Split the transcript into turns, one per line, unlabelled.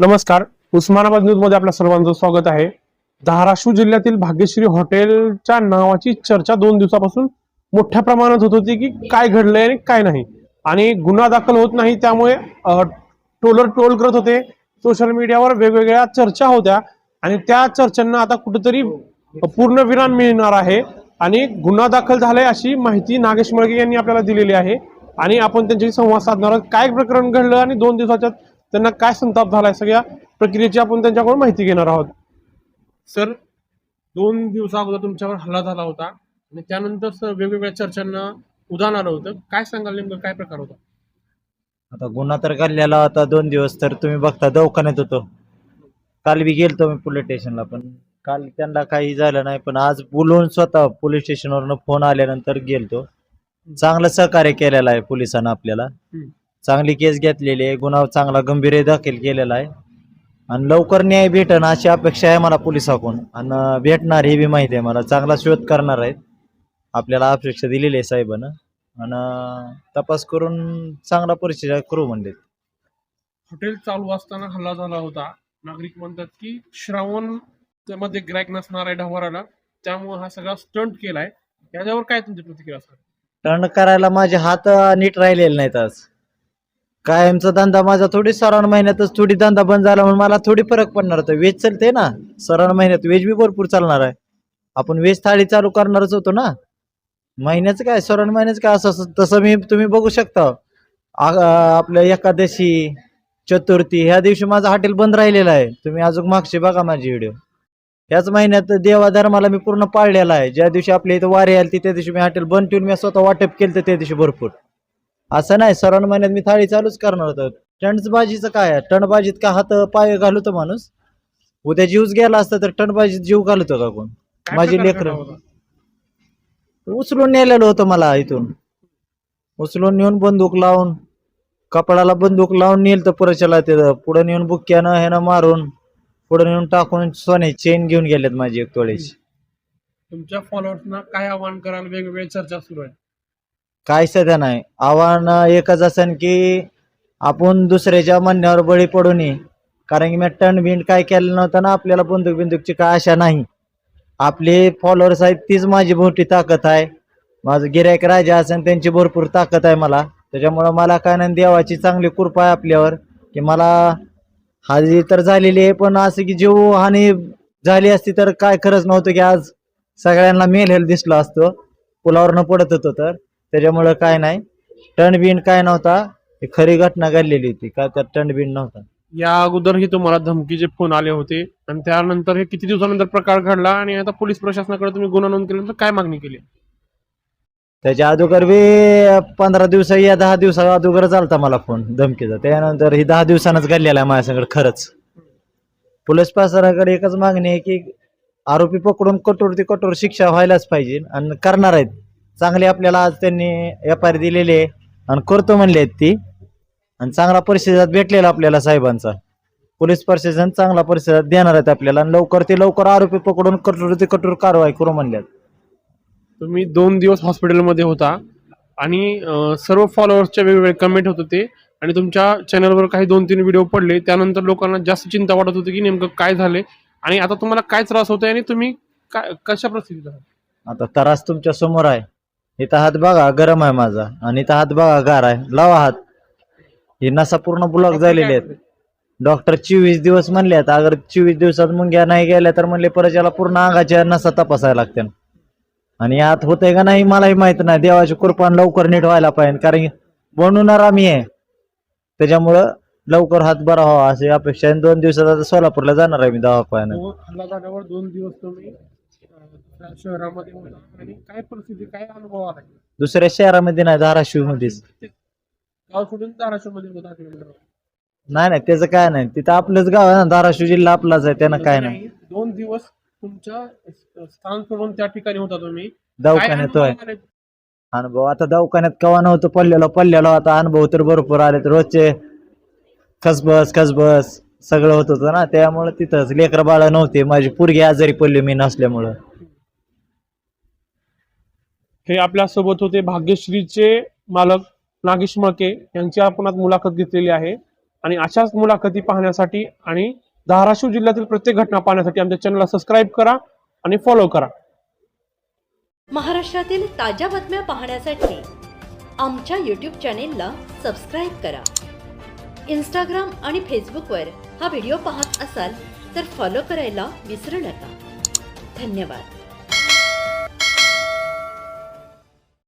नमस्कार. उस्मानाबाद न्यूजमध्ये आपल्या सर्वांचं स्वागत आहे. धाराशिव जिल्ह्यातील भाग्यश्री हॉटेलच्या नावाची चर्चा दोन दिवसापासून मोठ्या प्रमाणात होत होती की काय घडलंय आणि काय नाही. आणि गुन्हा दाखल होत नाही त्यामुळे टोलर टोल करत होते. सोशल मीडियावर वेगवेगळ्या चर्चा होत्या आणि त्या चर्चांना आता कुठेतरी पूर्ण विराम मिळणार आहे. आणि गुन्हा दाखल झालाय अशी माहिती नागेश मळगे यांनी आपल्याला दिलेली आहे. आणि आपण त्यांच्याशी संवाद साधणार आहोत. काय प्रकरण घडलं आणि दोन दिवसाच्या त्यांना काय संताप झालाय सगळ्या प्रक्रियेची आपण त्यांच्याकडून माहिती घेणार आहोत. सर दोन दिवसा अगोदर तुमच्यावर हल्ला झाला होता आणि त्यानंतर सर वेगवेगळ्या चर्चांना उदाहरण आलं होतं. काय सांगाल नेमकं? काय प्रकार होता?
आता गुन्हा तर काढलेला होता दोन दिवस तर तुम्ही बघता दवाखान्यात होतो. काल बी गेलतो मी पोलीस स्टेशनला पण काल त्यांना काही झालं नाही पण आज बोलून स्वतः पोलीस स्टेशनवरनं फोन आल्यानंतर गेलतो. चांगलं सहकार्य केलेलं आहे पोलिसांना आपल्याला.
हम्म.
चांगली केस घेतलेली आहे. गुन्हा चांगला गंभीर दाखल केलेला आहे. आणि लवकर न्याय भेटन अशी अपेक्षा आहे मला पोलिसाकडून. आणि भेटणार हे बी माहिती आहे मला. चांगला शोध करणार आहेत. आपल्याला अपेक्षा दिलेली आहे साहेबानं. आणि तपास करून चांगला परिचय करू म्हणले.
हॉटेल चालू असताना हल्ला झाला होता. नागरिक म्हणतात की श्रावणमध्ये ग्रॅक नसणार आहे ढवाराला. त्यामुळे हा सगळा स्टंट केलाय. याच्यावर काय तुमची प्रतिक्रिया असणार?
टर्न करायला माझे हात नीट राहिलेले नाहीत आज. कायमचा धंदा माझा थोडी सराव महिन्यातच थोडी धंदा बंद झाला म्हणून मला थोडी फरक पडणार होता. वेज चालते ना? सराव महिन्यात वेज बी भरपूर चालणार आहे. आपण वेज थाळी चालू करणारच होतो ना? महिन्याचं काय? सरावण महिन्याचं काय असं असं- तसं मी तुम्ही बघू शकता. आपल्या एकादशी चतुर्थी ह्या दिवशी माझं हॉटेल बंद राहिलेलं आहे. तुम्ही अजून मागचे बघा माझी व्हिडिओ. याच महिन्यात देवाधर्माला मी पूर्ण पाळलेला आहे. ज्या दिवशी आपल्या इथं वारी आली त्या दिवशी मी हॉटेल बंद ठेवून मी स्वतः वाटप केलं त्या दिवशी भरपूर. असं नाही सरण महिन्यात मी थाळी चालूच करणार होतो. टणबाजीचं काय आहे? टणबाजीत का हात पाय घालतो माणूस? उद्या जीवच गेला असता तर टणबाजीत जीव घालतो का कोण? माझी लेकरं. उचलून नेलेलं होतं मला इथून. उचलून नेऊन बंदूक लावून कपडाला बंदूक लावून नेल तर पुरच्याला ते पुढे नेऊन बुक्क्यानं ह्यानं मारून पुढे नेऊन टाकून सोने चेन घेऊन गेलेत माझी एक तोळीची.
तुमच्या फॉलोअर्सना काय आवाहन कराल? वेगवेगळ्या चर्चा सुरू आहे.
काय सध्या नाही? आव्हान एकच असन की आपण दुसऱ्याच्या म्हणण्यावर बळी पडू नये. कारण की मी टन बिंड काय केलं नव्हतं ना आपल्याला बंदूक बिंदूकची काय आशा नाही. आपले फॉलोअर्स आहेत तीच माझी मोठी ताकद आहे. माझं गिरायक राजा असेल त्यांची भरपूर ताकद आहे मला. त्याच्यामुळं मला काय नाही देवाची चांगली कृपा आहे आपल्यावर. की मला हाजी तर झालेली आहे पण असं की जीव हानी झाली असती तर काय खरंच नव्हतं की आज सगळ्यांना मेल हेल दिसलो असतो. पुलावर न पडत होतो तर. त्याच्यामुळं काय नाही. टण बिंड काय नव्हता ही खरी घटना घडलेली होती. काय त्यात टण बिंड नव्हता.
या अगोदरही तुम्हाला धमकीचे फोन आले होते आणि त्यानंतर हे किती दिवसानंतर प्रकार घडला आणि आता पोलीस प्रशासनाकडे तुम्ही गुन्हा नोंद केल्यानंतर काय मागणी केली?
त्याच्या अगोदर बी पंधरा दिवस या दहा दिवसा अगोदर चालता मला फोन धमकीचा. त्यानंतर ही दहा दिवसानंच घडलेला आहे माझ्यासंगड खरंच. पोलीस प्रशासनाकडे एकच मागणी आहे की आरोपी पकडून कठोर ते कठोर शिक्षा व्हायलाच पाहिजे आणि करणार आहेत. चांगले आपल्याला आज त्यांनी आर दिलेली आहे. आणि करतो म्हणले आहेत ती. आणि चांगला परिषदात भेटलेला आपल्याला साहेबांचा. पोलीस प्रशासन चांगला परिषदात देणार आहेत आपल्याला. आणि लवकर ते लवकर आरोपी पकडून कठोर ते कठोर कारवाई करू म्हणल्यात.
तुम्ही दोन दिवस हॉस्पिटलमध्ये होता. आणि अं, सर्व फॉलोअर्सच्या वेगवेगळे कमेंट होत होते. आणि तुमच्या चॅनलवर काही दोन तीन व्हिडिओ पडले. त्यानंतर लोकांना जास्त चिंता वाटत होती की नेमकं काय झाले आणि आता तुम्हाला काय त्रास होतोय आणि तुम्ही काय कशा परिस्थितीत आहात?
आता त्रास तुमच्यासमोर आहे. इथं हात बघा गरम आहे माझा. आणि इथं हात बघा गार आहे. लावा हात. ही नसा पूर्ण ब्लॉक झालेली आहेत. डॉक्टर चोवीस दिवस म्हणले आहेत. अगर चोवीस दिवसात मुंग्या नाही गेल्या तर म्हणले परत याला पूर्ण अंगाच्या नसा तपासायला लागत्या आणि यात होतंय का नाही मलाही माहीत नाही. देवाची कृपा लवकर नीट व्हायला पाहिजे. कारण बनवणार आम्ही आहे. त्याच्यामुळं लवकर हात बरा व्हावा. अशी अपेक्षा आहे. दोन दिवसात आता सोलापूरला जाणार आहे मी दवाखान्यात.
झाल्यावर दोन दिवस तुम्ही शहरामध्ये होता आणि काय परिस्थिती काय अनुभव आला
दुसऱ्या शहरामध्ये नाही धाराशिव मध्येच
गाव सोडून धाराशिवमध्ये होता
नाही नाही त्याचं काय नाही. तिथं आपलंच गाव आहे ना धाराशिव जिल्हा आपलाच आहे त्यानं काय नाही.
दोन दिवस तुमच्या स्थान सोडून त्या ठिकाणी होता तुम्ही.
दवाखान्यात
अनुभव
होय? अनुभव आता दवाखान्यात कवा नव्हतं पडलेलो पडलेलो आता अनुभव तर भरपूर आले तर रोजचे खसबस खसबस सगळं होत होतं ना त्यामुळे तिथंच. लेकर बाळ नव्हते माझी पोरगी आजारी पडली मी नसल्यामुळं.
हे आपल्यासोबत होते भाग्यश्रीचे मालक नागेश मळके यांची आपण आज मुलाखत घेतलेली आहे. आणि अशाच मुलाखती पाहण्यासाठी आणि धाराशिव जिल्ह्यातील प्रत्येक घटना पाहण्यासाठी आमच्या चॅनलला सबस्क्राईब करा आणि फॉलो करा.
महाराष्ट्रातील ताज्या बातम्या पाहण्यासाठी आमच्या यूट्यूब चॅनेलला सबस्क्राईब करा. इंस्टाग्राम आणि फेसबुकवर हा व्हिडिओ पाहत असाल तर फॉलो करायला विसरू नका. धन्यवाद.